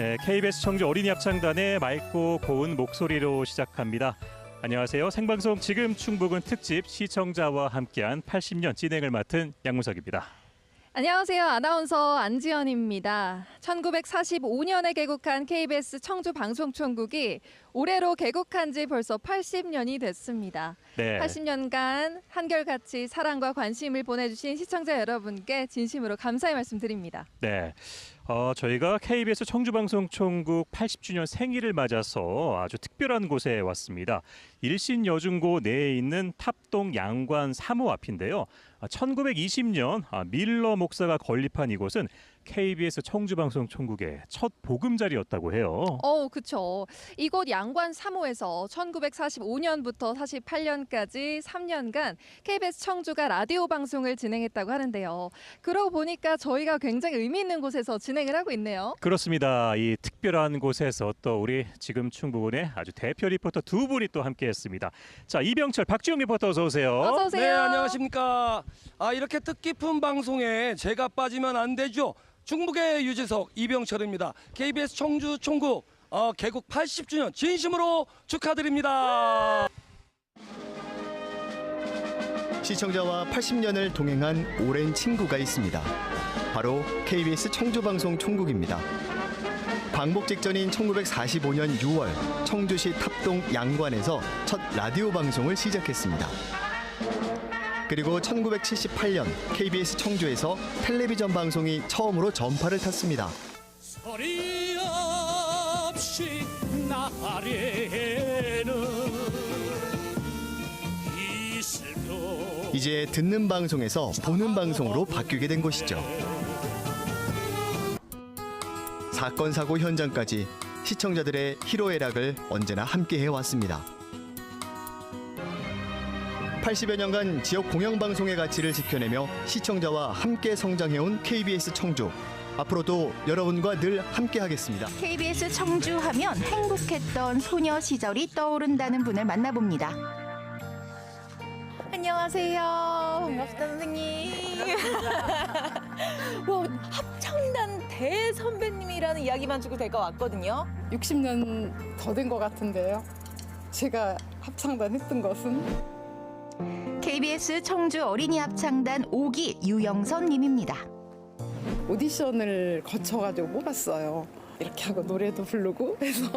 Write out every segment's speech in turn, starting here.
네, KBS 청주 어린이 합창단의 맑고 고운 목소리로 시작합니다. 안녕하세요. 생방송 지금 충북은 특집 시청자와 함께한 80년 진행을 맡은 양무석입니다. 안녕하세요. 아나운서 안지연입니다. 1945년에 개국한 KBS 청주 방송총국이 올해로 개국한 지 벌써 80년이 됐습니다. 네. 80년간 한결같이 사랑과 관심을 보내주신 시청자 여러분께 진심으로 감사의 말씀드립니다. 네. 어, 저희가 KBS 청주방송총국 80주년 생일을 맞아서 아주 특별한 곳에 왔습니다. 일신 여중고 내에 있는 탑동 양관 3호 앞인데요. 아, 1920년 아, 밀러 목사가 건립한 이곳은 KBS 청주방송 총국의 첫 보금자리였다고 해요. 어, 그쵸. 이곳 양관 3호에서 1945년부터 48년까지 3년간 KBS 청주가 라디오 방송을 진행했다고 하는데요. 그러고 보니까 저희가 굉장히 의미 있는 곳에서 진행을 하고 있네요. 그렇습니다. 이 특별한 곳에서 또 우리 지금 충북은의 아주 대표 리포터 두 분이 또 함께했습니다. 자 이병철, 박지영 리포터 어서 오세요. 어서 오세요. 네, 안녕하십니까. 아, 이렇게 뜻깊은 방송에 제가 빠지면 안 되죠. 충북의 유재석 이병철입니다. KBS 청주 총국 어, 개국 80주년 진심으로 축하드립니다. 시청자와 80년을 동행한 오랜 친구가 있습니다. 바로 KBS 청주방송 총국입니다. 광복 직전인 1945년 6월 청주시 탑동 양관에서 첫 라디오 방송을 시작했습니다. 그리고 1978년 KBS 청주에서 텔레비전 방송이 처음으로 전파를 탔습니다. 소리 없이 이제 듣는 방송에서 보는 방송으로 바뀌게 된 것이죠. 사건 사고 현장까지 시청자들의 희로애락을 언제나 함께 해왔습니다. 80여 년간 지역 공영방송의 가치를 지켜내며 시청자와 함께 성장해온 KBS 청주. 앞으로도 여러분과 늘 함께하겠습니다. KBS 청주 하면 행복했던 소녀 시절이 떠오른다는 분을 만나봅니다. 안녕하세요. 반갑습니다, 선생님. 와, 합창단 대선배님이라는 이야기만 주고 제가 왔거든요. 60년 더 된 것 같은데요. 제가 합창단 했던 것은 KBS 청주 어린이 합창단 5기 유영선 님입니다. 오디션을 거쳐가지고 뽑았어요. 이렇게 하고 노래도 부르고 해서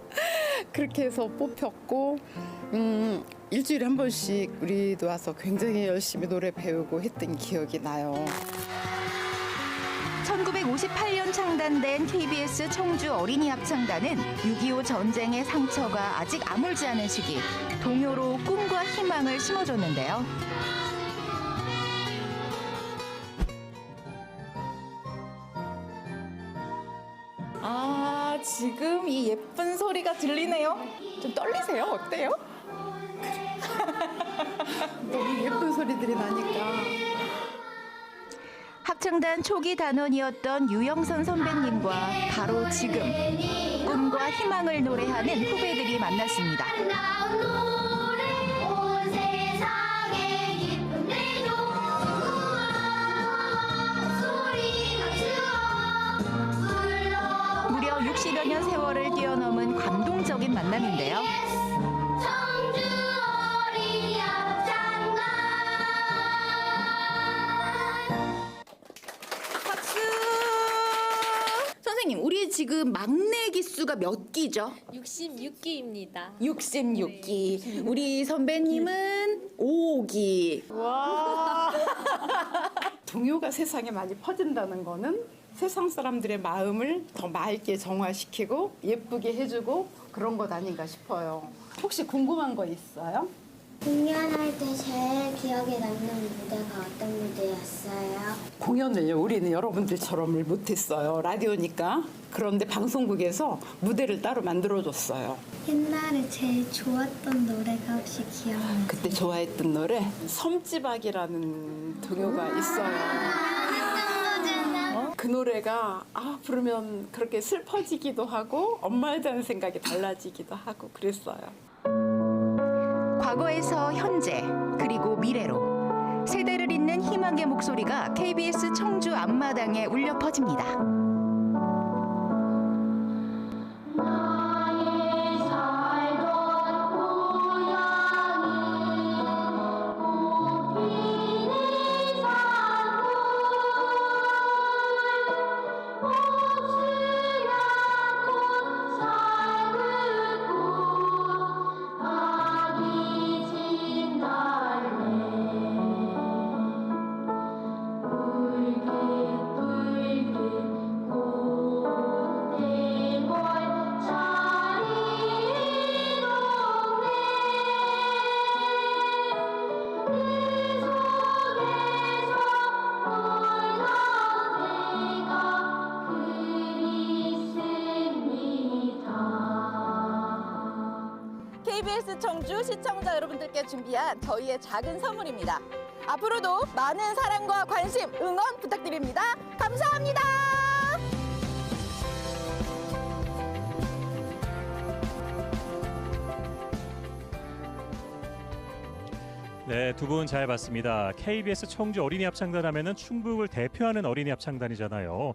그렇게 해서 뽑혔고 음, 일주일에 한 번씩 우리도 와서 굉장히 열심히 노래 배우고 했던 기억이 나요. 1958년 창단된 KBS 청주 어린이 합창단은 6.25 전쟁의 상처가 아직 아물지 않은 시기 동요로 꿈과 희망을 심어줬는데요. 아, 지금 이 예쁜 소리가 들리네요. 좀 떨리세요? 어때요? 너무 예쁜 소리들이 나니까 합창단 초기 단원이었던 유영선 선배님과 바로 지금 꿈과 희망을 노래하는 후배들이 만났습니다. 무려 60여 년 세월을 뛰어넘은 감동적인 만남인데요. 지금 막내 기수가 몇 기죠? 66기입니다. 66기. 우리 선배님은 5기. 동요가 세상에 많이 퍼진다는 거는 세상 사람들의 마음을 더 맑게 정화시키고 예쁘게 해주고 그런 것 아닌가 싶어요. 혹시 궁금한 거 있어요? 공연할 때 제일 기억에 남는 무대가 어떤 무대였어요? 공연을요 우리는 여러분들처럼을 못했어요. 라디오니까. 그런데 방송국에서 무대를 따로 만들어줬어요. 옛날에 제일 좋았던 노래가 혹시 기억나요? 그때 좋아했던 노래 섬지박이라는 동요가 있어요. 그 노래가 아 부르면 그렇게 슬퍼지기도 하고 엄마에 대한 생각이 달라지기도 하고 그랬어요 과거에서 현재 그리고 미래로 세대를 잇는 희망의 목소리가 KBS 청주 앞마당에 울려 퍼집니다. KBS 청주 시청자 여러분들께 준비한 저희의 작은 선물입니다. 앞으로도 많은 사랑과 관심, 응원 부탁드립니다. 감사합니다. 네, 두 분 잘 봤습니다. KBS 청주 어린이 합창단 하면은 충북을 대표하는 어린이 합창단이잖아요.